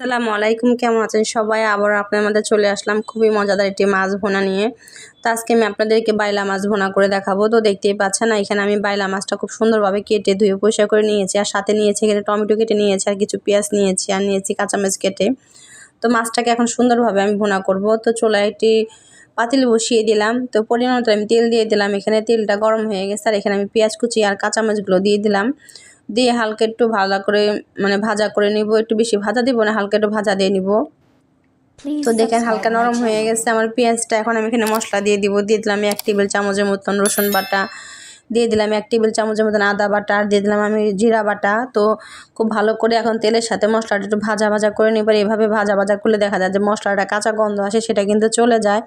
আসসালামু আলাইকুম, কেমন আছেন সবাই? আবার আপনার মধ্যে চলে আসলাম খুবই মজাদার একটি মাছ ভোনা নিয়ে। তো আজকে আমি আপনাদেরকে বাইলা মাছ ভোনা করে দেখাবো। তো দেখতেই পাচ্ছেন এখানে আমি বাইলা মাছটা খুব সুন্দরভাবে কেটে ধুয়ে পরিষ্কার করে নিয়েছি আর সাথে নিয়েছি এখানে টমেটো কেটে নিয়েছি আর কিছু পেঁয়াজ নিয়েছি আর নিয়েছি কাঁচামরিচ কেটে। তো মাছটাকে এখন সুন্দরভাবে আমি ভোনা করব। তো চলে একটি পাতিল বসিয়ে দিলাম। তো পরিমাণ আমি তেল দিয়ে দিলাম। এখানে তেলটা গরম হয়ে গেছে আর এখানে আমি পেঁয়াজ কুচি আর কাঁচামরিচগুলো দিয়ে দিলাম। দিয়ে হালকা একটু ভালো করে মানে ভাজা করে নিব। একটু বেশি ভাজা দিব না হালকা একটু ভাজা দিয়ে নিব। তো দেখেন হালকা নরম হয়ে গেছে। আমার পেঁয়াজটা এখন আমি এখানে মশলা দিয়ে দিব। দিয়ে দিলাম এক টেবিল চামচের মতন রসুন বাটা। দিয়ে দিলাম এক টেবিল চামচের মতন আদা বাটা, আর দিয়ে দিলাম আমি জিরা বাটা। তো খুব ভালো করে এখন তেলের সাথে মশলাটা একটু ভাজা ভাজা করে নিবার এভাবে ভাজা ভাজা করলে দেখা যায় যে মশলাটা কাঁচা গন্ধ আসে, সেটা কিন্তু চলে যায়।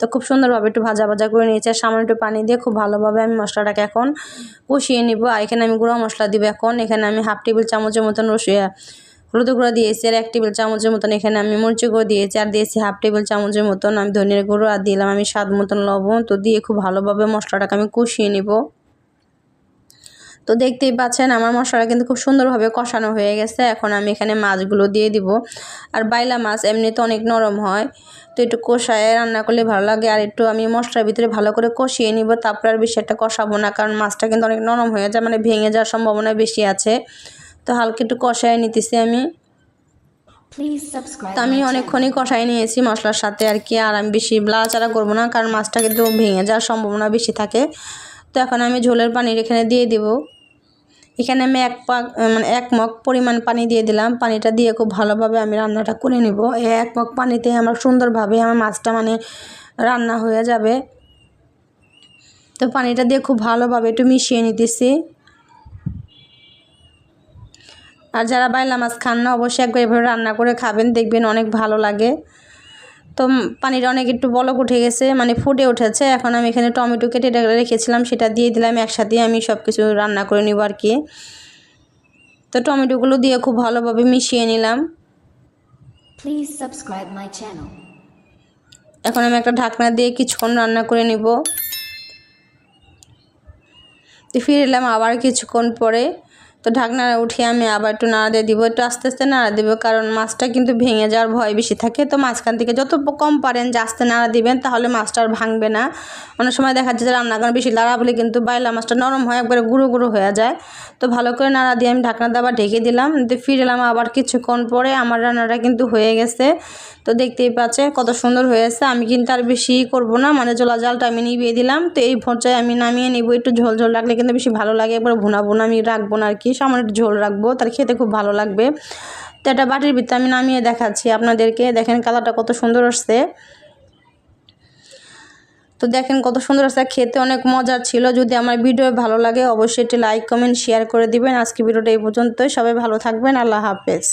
তো খুব সুন্দরভাবে একটু ভাজা ভাজা করে নিয়েছি, আর সামান্য একটু পানি দিয়ে খুব ভালোভাবে আমি মশলাটাকে এখন কষিয়ে নিব। আর এখানে আমি গুঁড়ো মশলা দিব এখন। এখানে আমি হাফ টেবিল চামচের মতন রসিয়ে হলুদ গুঁড়ো দিয়েছি, আর এক টেবিল চামচের মতন এখানে আমি মরিচ গুঁড়ো দিয়েছি, আর দিয়েছি হাফ টেবিল চামচের মতন আমি ধনিয়ার গুঁড়ো, আর দিলাম আমি স্বাদ মতন লবণ। তো দিয়ে খুব ভালোভাবে মশলাটাকে আমি কষিয়ে নিব। তো দেখতেই পাচ্ছেন আমার মশলাটা কিন্তু খুব সুন্দরভাবে কষানো হয়ে গেছে। এখন আমি এখানে মাছগুলো দিয়ে দিব। আর বাইলা মাছ এমনিতে অনেক নরম হয় তো একটু কষায় রান্না করলে ভালো লাগে। আর একটু আমি মশলার ভিতরে ভালো করে কষিয়ে নিব তারপর আর বেশি একটা কষাবো না কারণ মাছটা কিন্তু অনেক নরম হয়ে যায় মানে ভেঙে যাওয়ার সম্ভাবনা বেশি আছে। তো হালকা একটু কষায় নিতেছি আমি। তো আমি অনেকক্ষণই কষাই নিয়েছি মশলার সাথে আর কি আর আমি বেশি লাড়াচাড়া করব না কারণ মাছটা কিন্তু ভেঙে যাওয়ার সম্ভাবনা বেশি থাকে। তো এখন আমি ঝোলের পানির এখানে দিয়ে দেবো। এখানে আমি এক পাক মানে এক মগ পরিমাণ পানি দিয়ে দিলাম। পানিটা দিয়ে খুব ভালোভাবে আমি রান্নাটা করে নিব। এক মগ পানিতে আমার সুন্দরভাবে আমার মাছটা মানে রান্না হয়ে যাবে। তো পানিটা দিয়ে খুব ভালোভাবে একটু মিশিয়ে নিতেছি। আর যারা বাইলা মাছ খান না, অবশ্যই একবার এভাবে রান্না করে খাবেন। দেখবেন অনেক ভালো লাগে। তো পানিটা অনেক একটু বলক উঠে গেছে মানে ফুটে উঠেছে। এখন আমি এখানে টমেটো কেটে রেখেছিলাম সেটা দিয়ে দিলাম একসাথে আমি সব কিছু রান্না করে নিব আর কি। তো টমেটোগুলো দিয়ে খুব ভালোভাবে মিশিয়ে নিলাম। Please subscribe my channel. এখন আমি একটা ঢাকনা দিয়ে কিছুক্ষণ রান্না করে নিব। ফিরে এলাম আবার কিছুক্ষণ পরে। তো ঢাকনা উঠিয়ে আমি আবার একটু নাড়া দিয়ে দিব, একটু আস্তে আস্তে নাড়া দিব, কারণ মাছটা কিন্তু ভেঙে যাওয়ার ভয় বেশি থাকে। তো মাঝখান থেকে যত কম পারেন যে আস্তে নাড়া দিবেন, তাহলে মাছটা আর ভাঙবে না। অনেক সময় দেখা যাচ্ছে যে রান্না করেন বেশি লাড়া বলে কিন্তু বাইলা মাছটা নরম হয়, একবারে গুঁড়ো গুঁড়ো হয়ে যায়। তো ভালো করে নাড়া দিয়ে আমি ঢাকনা দিয়ে আবার ঢেকে দিলাম। তো ফিরে এলাম আবার কিছুক্ষণ পরে আমার রান্নাটা কিন্তু হয়ে গেছে। তো দেখতেই পাচ্ছে কত সুন্দর হয়েছে। আমি কিন্তু আর বেশি করব না মানে জলা জালটা আমি নিভিয়ে দিলাম। তো এই পর্যায়ে আমি নামিয়ে নিব, একটু ঝোল ঝোল রাখলে কিন্তু বেশি ভালো লাগে, একবার ভুনা ভুনা আমি রাখব না আর কি। সামান্য ঝোল রাখব তার খেতে খুব ভালো লাগবে। তো এটা বাটির ভিতরে আমি নামিয়ে দেখাচ্ছি আপনাদেরকে। দেখেন কালারটা কত সুন্দর আসছে। তো দেখেন কত সুন্দর আসছে, খেতে অনেক মজার ছিল। যদি আমার ভিডিও ভালো লাগে, অবশ্যই একটি লাইক, কমেন্ট, শেয়ার করে দিবেন। আজকে ভিডিওটা এই পর্যন্তই। সবাই ভালো থাকবেন। আল্লাহ হাফেজ।